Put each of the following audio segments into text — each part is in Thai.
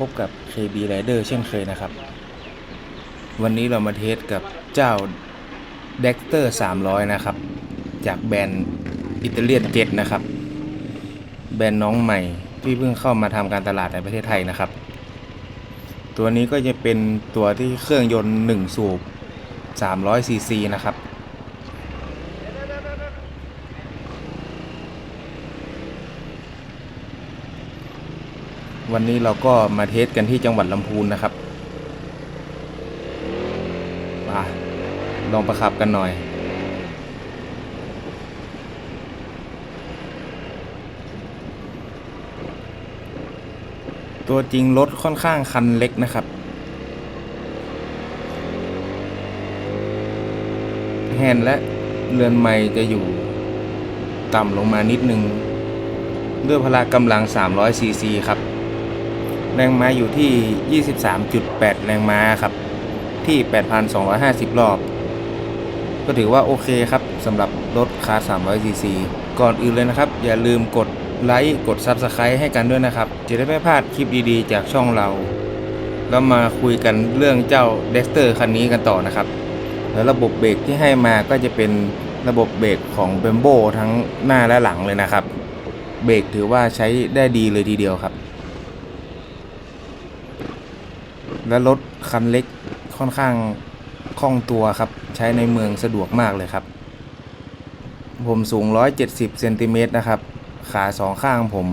พบกับ KB Rider เช่นเคยนะครับ วันนี้เรามาเทสกับเจ้า Dexter 300 นะครับ จากแบรนด์อิตาเลียนเจ็นะครับ แบรนด์น้องใหม่ที่เพิ่งเข้ามาทำการตลาดในประเทศไทยนะครับ ตัวนี้ก็จะเป็นตัวที่เครื่องยนต์ 1 สูบ300ซีซีนะครับ วันนี้เราก็มาเทสกันที่จังหวัดลำพูนนะครับมาลองประขับกันหน่อย ตัวจริงรถค่อนข้างคันเล็กนะครับ แฮนและเรือนไม้จะอยู่ต่ำลงมานิดนึง ด้วยพละกำลัง 300ซีซีครับ แรงม้าอยู่ที่ 23.8 แรงม้าครับ ที่ 8,250 รอบ ก็ถือว่าโอเคครับสำหรับรถคาร์300 cc ก่อนอื่นเลยนะครับ อย่าลืมกดไลค์ กด Subscribe ให้กันด้วยนะครับ จะได้ไม่พลาดคลิปดีๆ จากช่องเรา แล้วมาคุยกันเรื่องเจ้า Dexter คันนี้กันต่อนะครับ แล้วระบบเบรกที่ให้มาก็จะเป็นระบบเบรกของ b e m b o ทั้งหน้าและหลังเลยนะครับ เบรกถือว่าใช้ได้ดีเลยทีเดียวครับ และรถคันเล็กค่อนข้างคล่องตัวครับ ใช้ในเมืองสะดวกมากเลยครับ ผมสูง 170เซนติเมตรนะครับ ขาสองข้างผม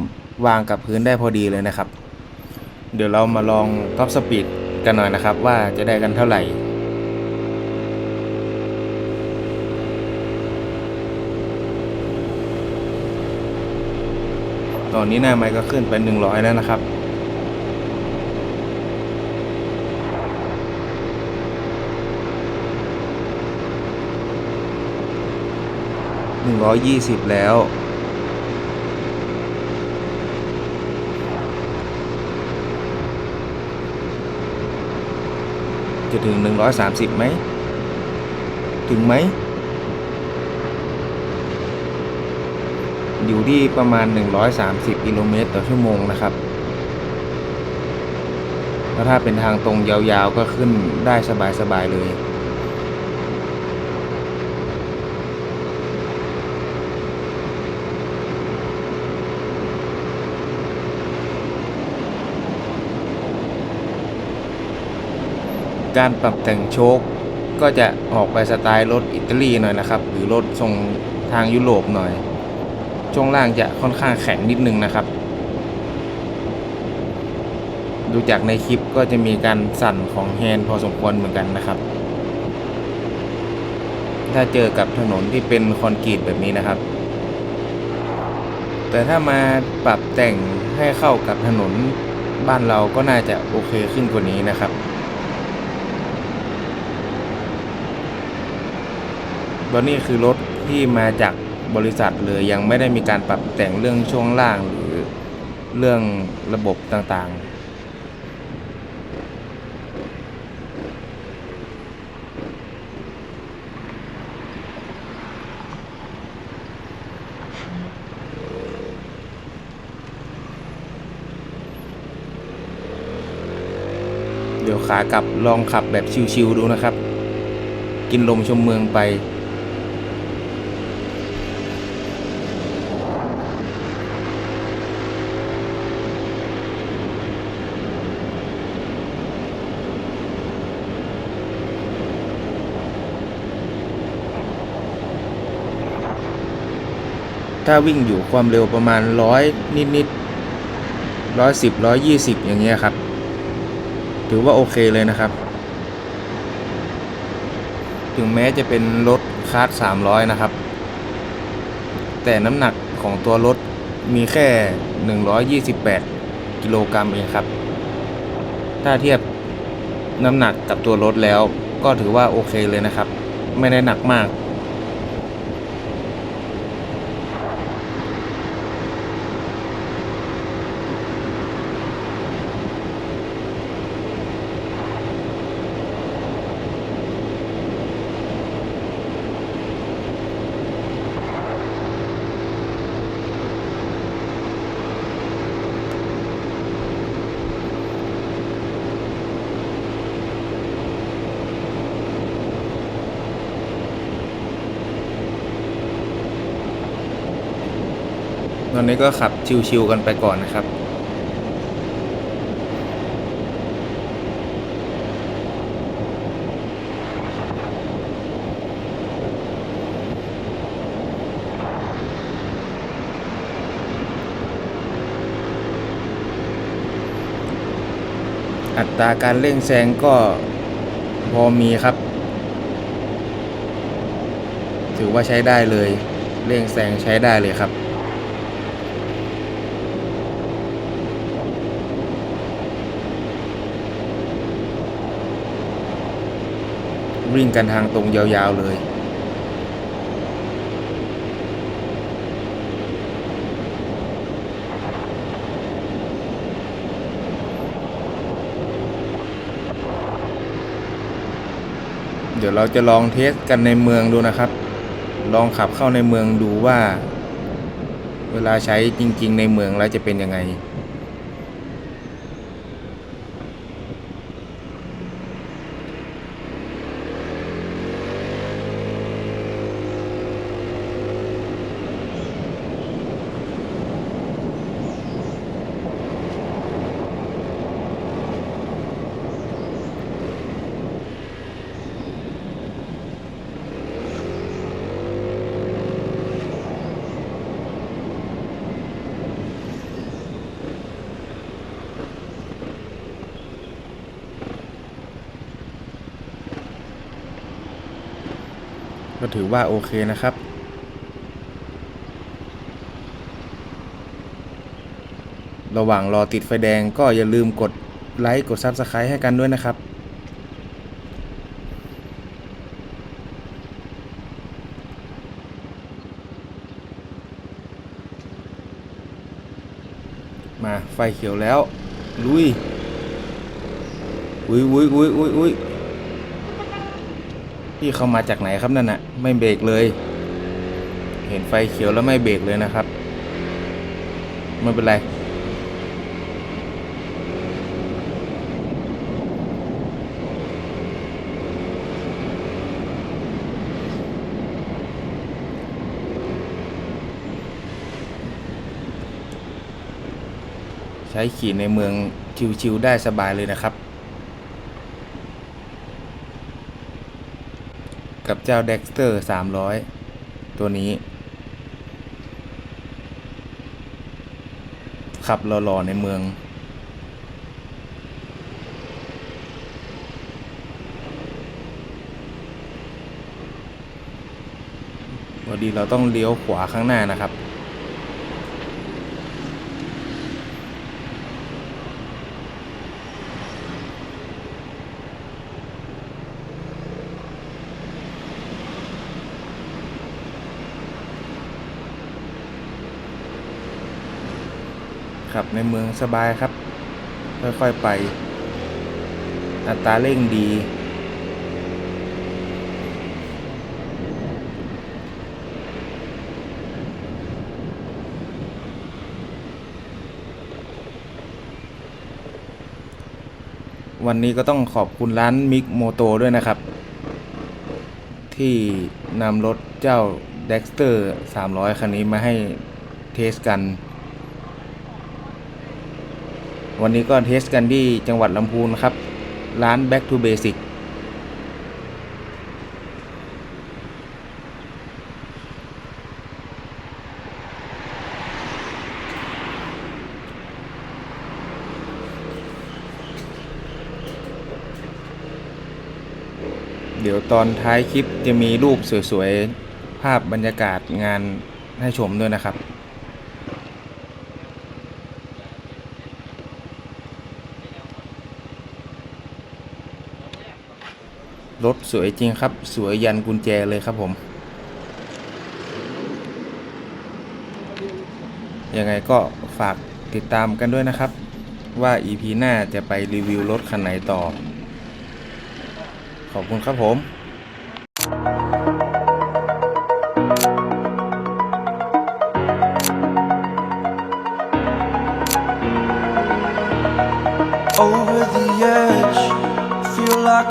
วางกับพื้นได้พอดีเลยนะครับ เดี๋ยวเรามาลองท็อปสปีดกันหน่อยนะครับ ว่าจะได้กันเท่าไหร่ตอนนี้หน้าไมค์ก็ขึ้นไป100 แล้วนะครับ 120 แล้ว จะถึง 130ไหม ถึงไหม อยู่ที่ประมาณ 130 กิโลเมตรต่อชั่วโมงนะครับแล้วถ้าเป็นทางตรงยาวๆก็ขึ้นได้สบายๆเลย การปรับแต่งโชคก็จะออกไปสไตล์รถอิตาลีหน่อยนะครับ หรือรถทรงทางยุโรปหน่อย ช่วงล่างจะค่อนข้างแข็งนิดนึงนะครับ ดูจากในคลิปก็จะมีการสั่นของแฮนด์พอสมควรเหมือนกันนะครับ ถ้าเจอกับถนนที่เป็นคอนกรีตแบบนี้นะครับ แต่ถ้ามาปรับแต่งให้เข้ากับถนนบ้านเราก็น่าจะโอเคขึ้นกว่านี้นะครับ ตอนนี้คือรถที่มาจากบริษัทเลยยังไม่ได้มีการปรับแต่งเรื่องช่วงล่างหรือเรื่องระบบต่างๆเดี๋ยวขากลับลองขับแบบชิวๆดูนะครับ กินลมชมเมืองไป ถ้าวิ่งอยู่ความเร็วประมาณร้อยนิดนิดร้อยสิบร้อยยี่สิบอย่างเงี้ยครับ ถือว่าโอเคเลยนะครับ ถึงแม้จะเป็นรถคาร์สามร้อยนะครับ แต่น้ำหนักของตัวรถมีแค่ 128 กิโลกรัมเองครับ ถ้าเทียบน้ำหนักกับตัวรถแล้วก็ถือว่าโอเคเลยนะครับ ไม่ได้หนักมาก ตอนนี้ก็ขับชิวๆกันไปก่อนนะครับอัตราการเร่งแซงก็พอมีครับ ถือว่าใช้ได้เลย เร่งแซงใช้ได้เลยครับ วิ่งกันทางตรงยาวๆเลย เดี๋ยวเราจะลองเทสกันในเมืองดูนะครับ ลองขับเข้าในเมืองดูว่า เวลาใช้จริง ๆ ในเมืองแล้วจะเป็นยังไง ก็ถือว่าโอเคนะครับระหว่างรอติดไฟแดงก็อย่าลืมกดไลค์กด Subscribe ให้กันด้วยนะครับ มาไฟเขียวแล้ว ลุย อุ้ยอุ้ยอุ้ยอุ้ยอุ้ย พี่เข้ามาจากไหนครับนั่นน่ะไม่เบรกเลย เห็นไฟเขียวแล้วไม่เบรกเลยนะครับ ไม่เป็นไร ใช้ขี่ในเมืองชิวๆได้สบายเลยนะครับ กับเจ้าเด็กสเตอร์300ตัวนี้ ขับหล่อๆในเมือง พอดีเราต้องเลี้ยวขวาข้างหน้านะครับ ขับในเมืองสบายครับ ค่อยๆไป อัตราเร่งดี วันนี้ก็ต้องขอบคุณร้านมิกโมโตด้วยนะครับ ที่นำรถเจ้า Dexter 300 คันนี้มาให้เทสกัน วันนี้ก็เทสกันที่จังหวัดลำพูนครับ ร้าน Back to Basic เดี๋ยวตอนท้ายคลิปจะมีรูปสวยๆ ภาพบรรยากาศงานให้ชมด้วยนะครับ รถสวยจริงครับ สวยยันกุญแจเลยครับผมยังไงก็ฝากติดตามกันด้วยนะครับ ว่า EP หน้าจะไปรีวิวรถคันไหนต่อ ขอบคุณครับผม